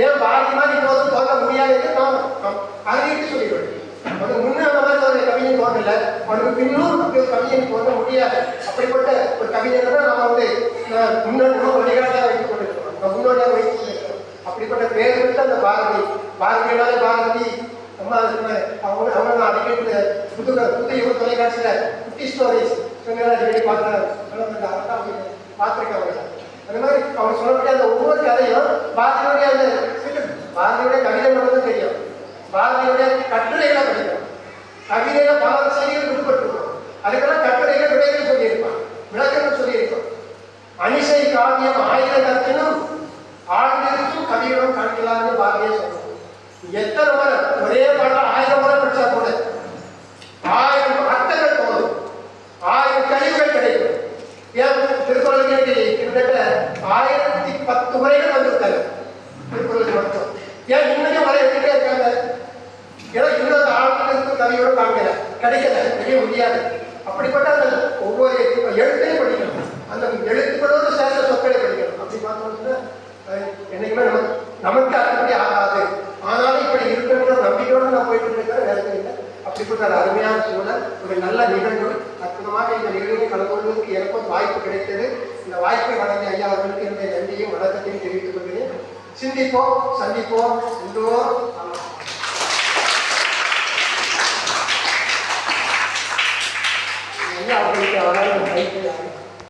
ஏன் பாதி மாதிரி போதும் தோன்ற முடியாதுன்னு நான் அறிவிட்டு சொல்லிடுவேன். அவனுக்கு முன்னே அந்த மாதிரி ஒரு கவிஞன் தோன்றல அவனுக்கு பின்னும் கவிஞன் தோன்ற முடியாது. அப்படிப்பட்ட ஒரு கவிஞர் தான் நம்ம வந்து அஹ், முன்னோடி வழிகாட்டாக வைத்துக் கொண்டிருக்கிறோம் நம்ம முன்னோடியாக வைத்துக் கொண்டிருக்கிறோம் அப்படிப்பட்ட பேர் பெற்ற அந்த பாரதி. பாரதியினாலே பாரதி. அம்மா அவங்க அவங்க அடிக்கடி புது புது யுக தொலைக்காட்சியில குட்டி ஸ்டோரிஸ் அடிக்கடி பார்த்தேன் பார்த்துருக்கேன் அவங்க அந்த மாதிரி அவங்க சொல்ல அந்த ஒவ்வொரு கதையும் பாரதியுடைய அந்த பாரதியுடைய கவிதை மட்டும் தெரியும். பாரதியுடைய கட்டுரைகளை படிக்கும் கவிதையில பல செய்திகள் விடுபட்டிருக்கும் அதுக்கெல்லாம் கட்டுரைகள் விடைகள் சொல்லியிருப்பான். விளக்கங்கள் சொல்லியிருப்பான். அனிசை காவியம் ஆயிரம் கத்தினும் ஆழ்ந்திருக்கும் கவிகளும் காண்கலாம்னு பாரதியே சொல்லுவோம் எத்தனை முறை? ஒரே படம் கிடைக்கல வெளியே முடியாது. அப்படிப்பட்ட அந்த ஒவ்வொரு எழுத்தையும் படிக்கணும். அந்த எழுத்துக்களோடு சேர்ந்த சொற்களை படிக்கணும். அப்படி பார்த்தோம்னா என்னைக்குமே நம்ம நமக்கு அப்படி ஆகாது. ஆனாலும் இப்படி இருக்கிற நம்பிக்கையோடு நான் போயிட்டு இருக்கிற வேலை இல்லை. அப்படிப்பட்ட ஒரு அருமையான சூழல் ஒரு நல்ல நிகழ்வு அற்புதமாக இந்த நிகழ்வில் கலந்து கொள்வதற்கு எனக்கும் வாய்ப்பு கிடைத்தது. இந்த வாய்ப்பை வழங்கிய ஐயா அவர்களுக்கு என்னுடைய நன்றியும் வணக்கத்தையும் தெரிவித்துக் கொள்கிறேன். சிந்திப்போம் சந்திப்போம் எல்லோரும் ஐயா அவர்களுக்கு அவரால் கைக்கு